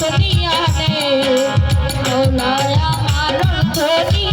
সম্পদ নে আনে মাওলায় আমার ধনী